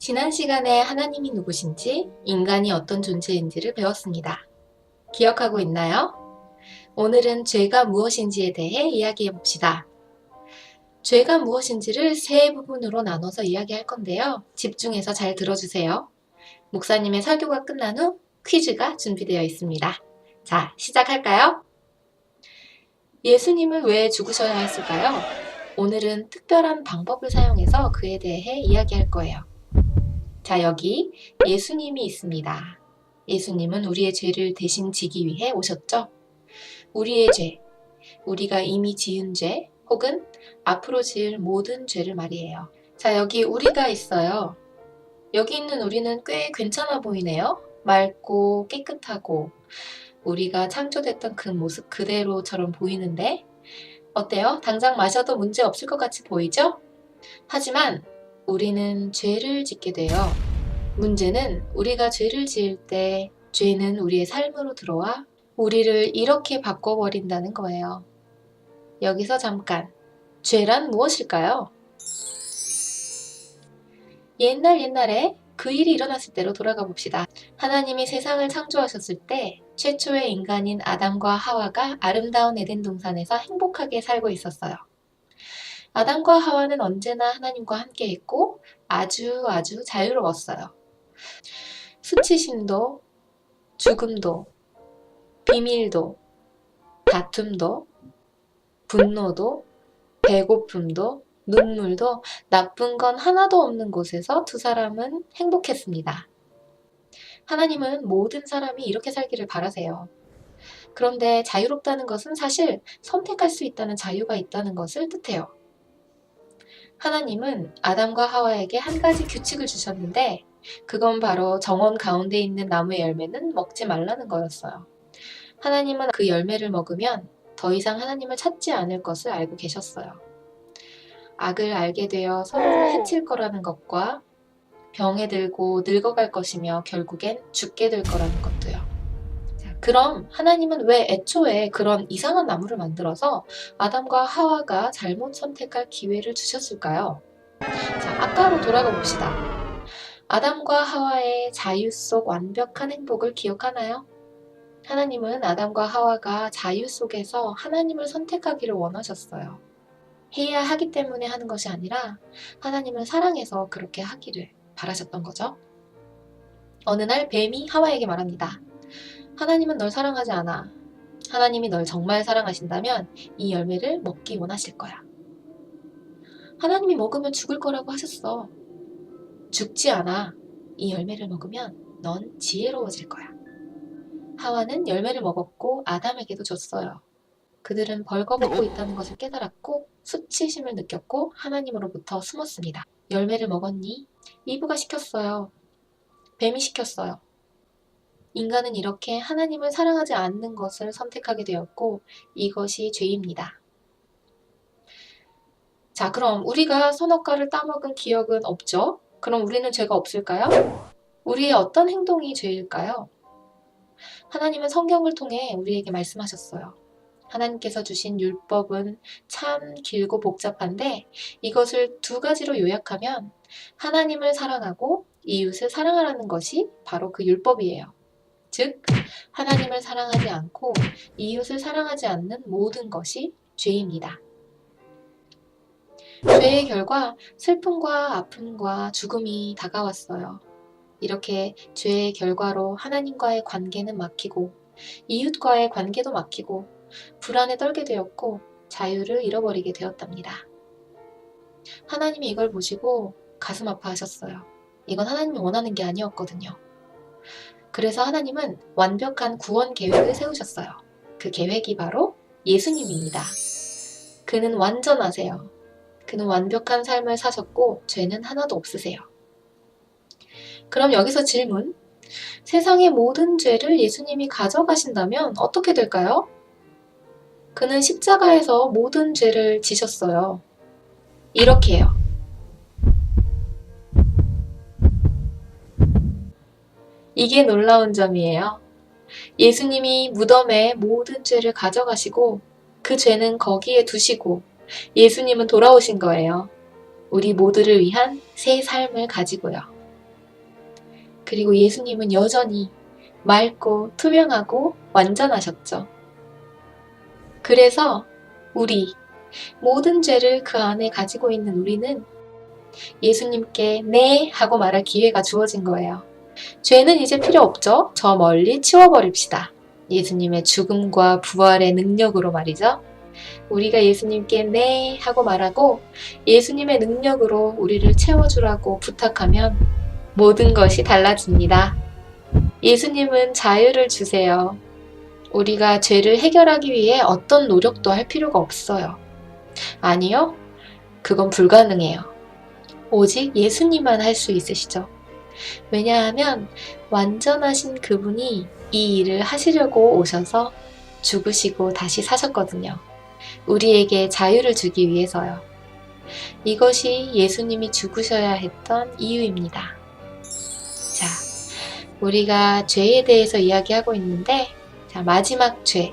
지난 시간에 하나님이 누구신지, 인간이 어떤 존재인지를 배웠습니다. 기억하고 있나요? 오늘은 죄가 무엇인지에 대해 이야기해 봅시다. 죄가 무엇인지를 세 부분으로 나눠서 이야기할 건데요. 집중해서 잘 들어주세요. 목사님의 설교가 끝난 후 퀴즈가 준비되어 있습니다. 자, 시작할까요? 예수님은 왜 죽으셔야 했을까요? 오늘은 특별한 방법을 사용해서 그에 대해 이야기할 거예요. 자, 여기 예수님이 있습니다. 예수님은 우리의 죄를 대신 지기 위해 오셨죠? 우리의 죄, 우리가 이미 지은 죄, 혹은 앞으로 지을 모든 죄를 말이에요. 자, 여기 우리가 있어요. 여기 있는 우리는 꽤 괜찮아 보이네요. 맑고 깨끗하고 우리가 창조됐던 그 모습 그대로처럼 보이는데 어때요? 당장 마셔도 문제 없을 것 같이 보이죠? 하지만 우리는 죄를 짓게 돼요. 문제는 우리가 죄를 지을 때 죄는 우리의 삶으로 들어와 우리를 이렇게 바꿔버린다는 거예요. 여기서 잠깐. 죄란 무엇일까요? 옛날 옛날에 그 일이 일어났을 때로 돌아가 봅시다. 하나님이 세상을 창조하셨을 때 최초의 인간인 아담과 하와가 아름다운 에덴 동산에서 행복하게 살고 있었어요. 아담과 하와는 언제나 하나님과 함께 있고 아주 아주 자유로웠어요. 수치심도, 죽음도, 비밀도, 다툼도, 분노도, 배고픔도, 눈물도 나쁜 건 하나도 없는 곳에서 두 사람은 행복했습니다. 하나님은 모든 사람이 이렇게 살기를 바라세요. 그런데 자유롭다는 것은 사실 선택할 수 있다는 자유가 있다는 것을 뜻해요. 하나님은 아담과 하와에게 한 가지 규칙을 주셨는데 그건 바로 정원 가운데 있는 나무의 열매는 먹지 말라는 거였어요. 하나님은 그 열매를 먹으면 더 이상 하나님을 찾지 않을 것을 알고 계셨어요. 악을 알게 되어 서로를 해칠 거라는 것과 병에 들고 늙어갈 것이며 결국엔 죽게 될 거라는. 자, 그럼 하나님은 왜 애초에 그런 이상한 나무를 만들어서 아담과 하와가 잘못 선택할 기회를 주셨을까요? 자, 아까로 돌아가 봅시다. 아담과 하와의 자유 속 완벽한 행복을 기억하나요? 하나님은 아담과 하와가 자유 속에서 하나님을 선택하기를 원하셨어요. 해야 하기 때문에 하는 것이 아니라 하나님을 사랑해서 그렇게 하기를 바라셨던 거죠. 어느 날 뱀이 하와에게 말합니다. 하나님은 널 사랑하지 않아. 하나님이 널 정말 사랑하신다면 이 열매를 먹기 원하실 거야. 하나님이 먹으면 죽을 거라고 하셨어. 죽지 않아. 이 열매를 먹으면 넌 지혜로워질 거야. 하와는 열매를 먹었고 아담에게도 줬어요. 그들은 벌거벗고 있다는 것을 깨달았고 수치심을 느꼈고 하나님으로부터 숨었습니다. 열매를 먹었니? 이브가 시켰어요. 뱀이 시켰어요. 인간은 이렇게 하나님을 사랑하지 않는 것을 선택하게 되었고 이것이 죄입니다. 자, 그럼 우리가 선악과를 따먹은 기억은 없죠? 그럼 우리는 죄가 없을까요? 우리의 어떤 행동이 죄일까요? 하나님은 성경을 통해 우리에게 말씀하셨어요. 하나님께서 주신 율법은 참 길고 복잡한데 이것을 두 가지로 요약하면 하나님을 사랑하고 이웃을 사랑하라는 것이 바로 그 율법이에요. 즉, 하나님을 사랑하지 않고 이웃을 사랑하지 않는 모든 것이 죄입니다. 죄의 결과 슬픔과 아픔과 죽음이 다가왔어요. 이렇게 죄의 결과로 하나님과의 관계는 막히고 이웃과의 관계도 막히고 불안에 떨게 되었고 자유를 잃어버리게 되었답니다. 하나님이 이걸 보시고 가슴 아파하셨어요. 이건 하나님이 원하는 게 아니었거든요. 그래서 하나님은 완벽한 구원 계획을 세우셨어요. 그 계획이 바로 예수님입니다. 그는 완전하세요. 그는 완벽한 삶을 사셨고 죄는 하나도 없으세요. 그럼 여기서 질문. 세상의 모든 죄를 예수님이 가져가신다면 어떻게 될까요? 그는 십자가에서 모든 죄를 지셨어요. 이렇게요. 이게 놀라운 점이에요. 예수님이 무덤에 모든 죄를 가져가시고 그 죄는 거기에 두시고 예수님은 돌아오신 거예요. 우리 모두를 위한 새 삶을 가지고요. 그리고 예수님은 여전히 맑고 투명하고 완전하셨죠. 그래서 우리, 모든 죄를 그 안에 가지고 있는 우리는 예수님께 네 하고 말할 기회가 주어진 거예요. 죄는 이제 필요 없죠? 저 멀리 치워버립시다. 예수님의 죽음과 부활의 능력으로 말이죠. 우리가 예수님께 네 하고 말하고 예수님의 능력으로 우리를 채워주라고 부탁하면 모든 것이 달라집니다. 예수님은 자유를 주세요. 우리가 죄를 해결하기 위해 어떤 노력도 할 필요가 없어요. 아니요. 그건 불가능해요. 오직 예수님만 할 수 있으시죠. 왜냐하면 완전하신 그분이 이 일을 하시려고 오셔서 죽으시고 다시 사셨거든요. 우리에게 자유를 주기 위해서요. 이것이 예수님이 죽으셔야 했던 이유입니다. 자, 우리가 죄에 대해서 이야기하고 있는데, 자, 마지막 죄.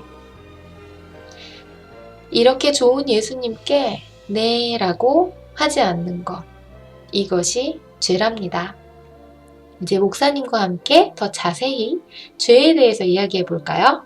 이렇게 좋은 예수님께 네 라고 하지 않는 것. 이것이 죄랍니다. 이제 목사님과 함께 더 자세히 죄에 대해서 이야기해 볼까요?